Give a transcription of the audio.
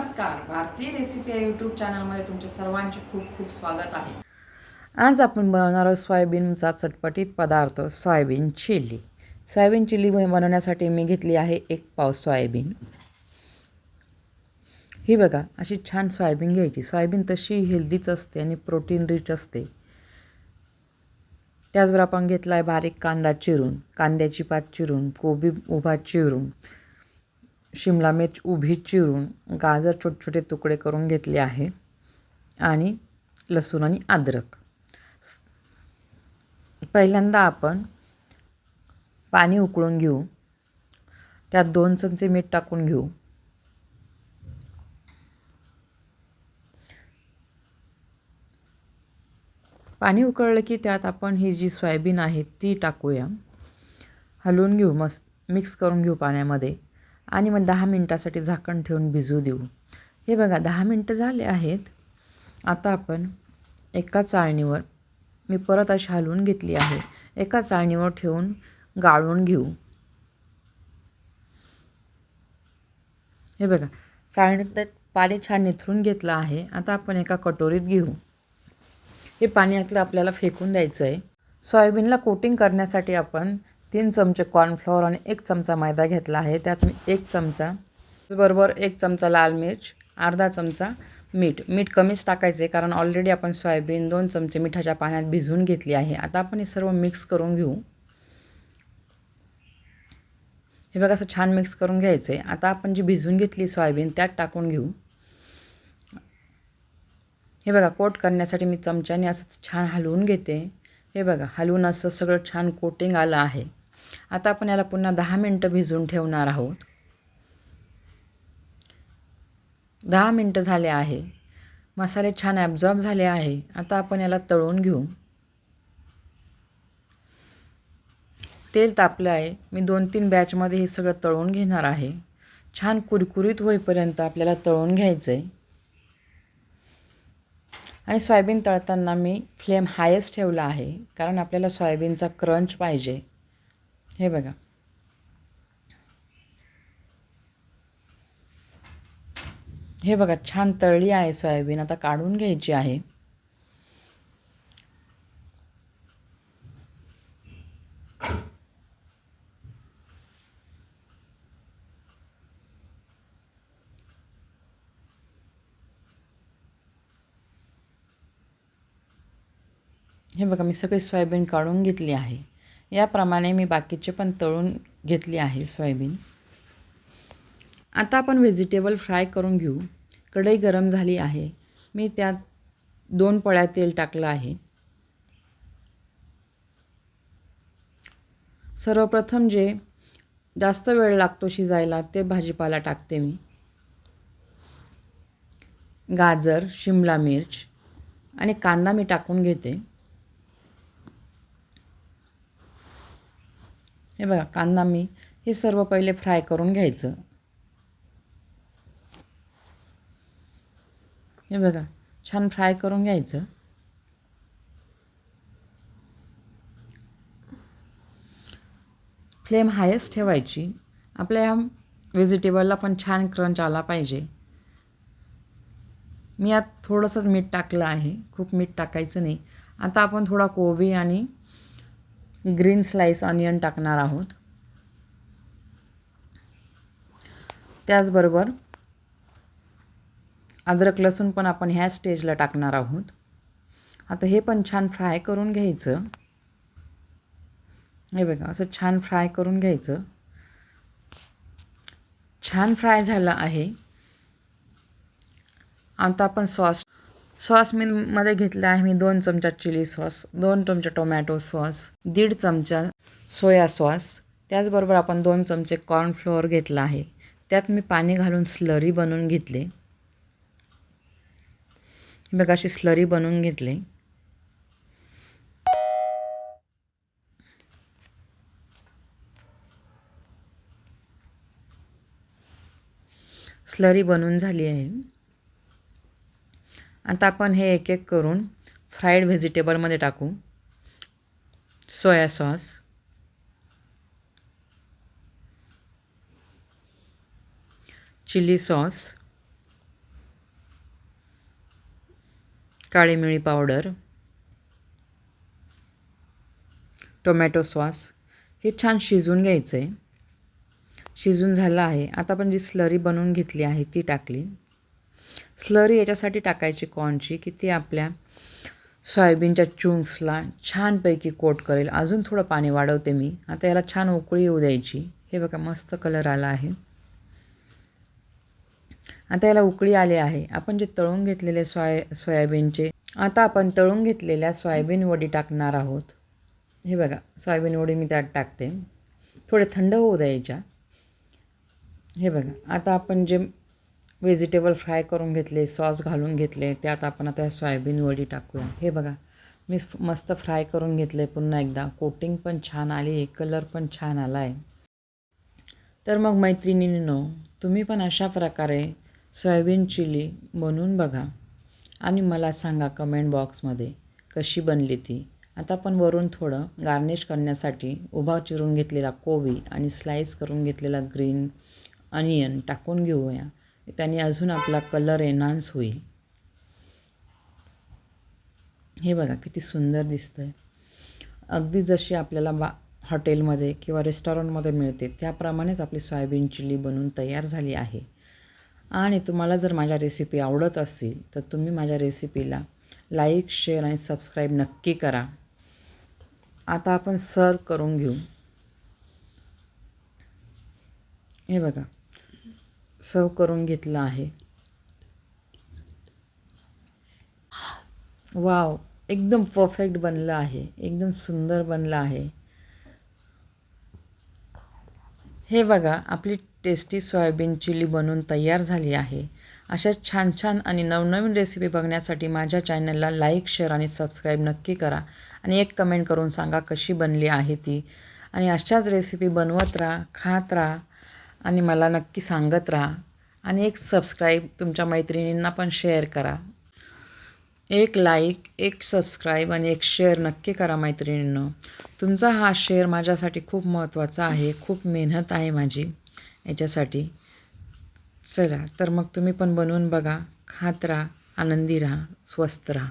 नमस्कार. भारतीय रेसिपी या यूट्यूब चॅनलमध्ये तुमचे सर्वांचे खूप खूप स्वागत आहे. आज आपण बनवणार आहोत सोयाबीनचा चटपटीत पदार्थ सोयाबीन चिली. सोयाबीन चिली बनवण्यासाठी मी घेतली आहे एक पाव सोयाबीन. ही बघा अशी छान सोयाबीन घ्यायची. सोयाबीन तशी हेल्दीच असते आणि प्रोटीन रिच असते. त्याचबरोबर आपण घेतला आहे बारीक कांदा चिरून कांद्याची पात चिरून कोबी उभा चिरून शिमला मिर्च उभी चिरून गाजर छोटे छोटे तुकडे करून घेतले आहे आणि लसूण आणि अद्रक. पहिल्यांदा आपण पाणी उकळून घेऊ. त्यात दोन चमचे मीठ टाकून घेऊ. पाणी उकळलं की त्यात आपण ही जी सोयाबीन आहे ती टाकूया. हलवून घेऊ मस्त मिक्स करून घेऊ पाण्यामध्ये. आणि मग दहा मिनटासाठी झाकण ठेवून भिजू देऊ. हे बघा दहा मिनटं झाले आहेत. आता आपण एका चाळणीवर मी परत अशी हलवून घेतली आहे. एका चाळणीवर ठेवून गाळून घेऊ. हे बघा चाळणीत पाणी छान निथरून घेतलं आहे. आता आपण एका कटोरीत घेऊ. हे पाणी आतलं आपल्याला फेकून द्यायचं आहे सोयाबीनला कोटिंग करण्यासाठी आपण तीन चमचे कॉर्नफ्लॉवर आणि एक चमचा मैदा घेतला आहे. त्यात मी एक चमचा बरोबर एक चमचा लाल मिर्च अर्धा चमचा मीठ. मीठ कमीच टाकायचे कारण ऑलरेडी आपण सोयाबीन दोन चमचे मिठाच्या पाण्यात भिजवून घेतली आहे. आता आपण हे सर्व मिक्स करून घेऊ. हे बघा असं छान मिक्स करून घ्यायचं. आहे आता आपण जी भिजवून घेतली सोयाबीन त्यात टाकून घेऊ. हे बघा कोट करण्यासाठी मी चमच्याने असं छान हलवून घेते. हे बघा हलवून असं सगळं छान कोटिंग आलं आहे. आता आपण याला पुन्हा दहा मिनटं भिजून ठेवणार आहोत. दहा मिनटं झाले आहे. मसाले छान ॲब्झॉर्ब झाले आहे. आता आपण याला तळून घेऊ. तेल तापलं आहे. मी दोन तीन बॅचमध्ये हे सगळं तळून घेणार आहे. छान कुरकुरीत होईपर्यंत आपल्याला तळून घ्यायचं आहे आणि सोयाबीन तळताना मी फ्लेम हायस्ट ठेवला आहे. कारण आपल्याला सोयाबीनचा क्रंच पाहिजे. हे बघा. हे बघा छान तळली आहे सोयाबीन. आता काढून घ्यायची आहे. हे बघा मी सगळी सोयाबीन काढून घेतली आहे. याप्रमाणे मी बाकीचे पण तळून घेतली आहे सोयाबीन. आता आपण व्हेजिटेबल फ्राय करून घेऊ. कढई गरम झाली आहे. मी त्यात दोन पळ्या तेल टाकलं आहे. सर्वप्रथम जे जास्त वेळ लागतो शिजायला ते भाजीपाला टाकते मी. गाजर शिमला मिर्च आणि कांदा मी टाकून घेते. हे बघा कांदा मी हे सर्व पहिले फ्राय करून घ्यायचं. हे बघा छान फ्राय करून घ्यायचं. फ्लेम हायेस्ट ठेवायची. आपल्या ह्या व्हेजिटेबलला पण छान क्रंच आला पाहिजे. मी आत थोडंसं मीठ टाकलं आहे. खूप मीठ टाकायचं नाही. आता आपण थोडा कोबी आणि ग्रीन स्लाईस ऑनियन टाकणार आहोत. त्याचबरोबर अद्रक लसूण पण आपण ह्या स्टेजला टाकणार आहोत. आता हे पण छान फ्राय करून घ्यायचं. हे बघा असं छान फ्राय करून घ्यायचं. छान फ्राय झालं आहे. आता आपण सॉस सॉस मी मध्ये घेतला आहे मी दोन चमचा चिली सॉस दोन चमचे टोमॅटो सॉस दीड चमचा सोया सॉस. त्याचबरोबर आपण दोन चमचे कॉर्नफ्लोअर घेतला आहे. त्यात मी पाणी घालून स्लरी बनवून घेतले. बघा अशी स्लरी बनवून घेतली. स्लरी बनवून झाली आहे. आता आपण हे एक एक करून फ्राईड व्हेजिटेबलमध्ये टाकू. Soya sauce. Chilli sauce. काळी मिळी पावडर. Tomato sauce. हे छान शिजून घ्यायचं आहे शिजून झालं आहे. आता आपण जी स्लरी बनवून घेतली आहे ती टाकली. स्लरी याच्यासाठी टाकायची कॉर्नची की ती आपल्या सोयाबीनच्या चुंक्सला छानपैकी कोट करेल. अजून थोडं पाणी वाढवते मी. आता याला छान उकळी येऊ द्यायची. हे बघा मस्त कलर आला आहे. आता याला उकळी आली आहे. आपण जे तळून घेतलेले सोया सोयाबीनचे आता आपण तळून घेतलेल्या सोयाबीन वडी टाकणार आहोत. हे बघा सोयाबीन वडी मी त्यात टाकते. थोडे थंड होऊ द्यायच्या. हे बघा आता आपण जे व्हेजिटेबल फ्राय करून घेतले सॉस घालून घेतले त्यात आपण आता सोयाबीन वडी टाकूया. हे बघा मी मस्त फ्राय करून घेतले पुन्हा एकदा. कोटिंग पण छान आली आहे कलर पण छान आला आहे तर मग मैत्रिणींनो तुम्ही पण अशा प्रकारे सोयाबीन चिली बनवून बघा. आणि मला सांगा कमेंट बॉक्समध्ये कशी बनली ती? आता आपण वरून थोडं गार्निश करण्यासाठी उभा चिरून घेतलेला कोबी आणि स्लाईस करून घेतलेला ग्रीन अनियन टाकून घेऊया. त्याने अजून आपला कलर एन्हान्स होईल. हे बघा किती सुंदर दिसतं आहे अगदी जशी आपल्याला बा हॉटेलमध्ये किंवा रेस्टॉरंटमध्ये मिळते त्याप्रमाणेच आपली सोयाबीन चिली बनवून तयार झाली आहे. आणि तुम्हाला जर माझ्या रेसिपी आवडत असेल तर तुम्ही माझ्या रेसिपीला लाईक शेअर आणि सबस्क्राईब नक्की करा. आता आपण सर्व करून घेऊ. हे बघा. सर्व करून घेतलं आहे. वाव एकदम परफेक्ट बनलं आहे. एकदम सुंदर बनलं आहे. हे बघा आपली टेस्टी सोयाबीन चिली बनवून तयार झाली आहे. अशा छान छान आणि नवनवीन रेसिपी बघण्यासाठी माझ्या चॅनलला लाईक शेअर आणि सबस्क्राईब नक्की करा. आणि एक कमेंट करून सांगा कशी बनली आहे ती. आणि अशाच रेसिपी बनवत राहा खात राहा. आणि मला नक्की सांगत राहा आणि एक सबस्क्राईब तुमच्या मैत्रिणींना पण शेअर करा. एक लाईक एक सबस्क्राईब आणि एक शेअर नक्की करा मैत्रिणींनो. तुमचा हा शेअर माझ्यासाठी खूप महत्त्वाचा आहे खूप मेहनत आहे माझी याच्यासाठी. चला तर मग तुम्ही पण बनवून बघा. खात राहा आनंदी राहा स्वस्त राहा.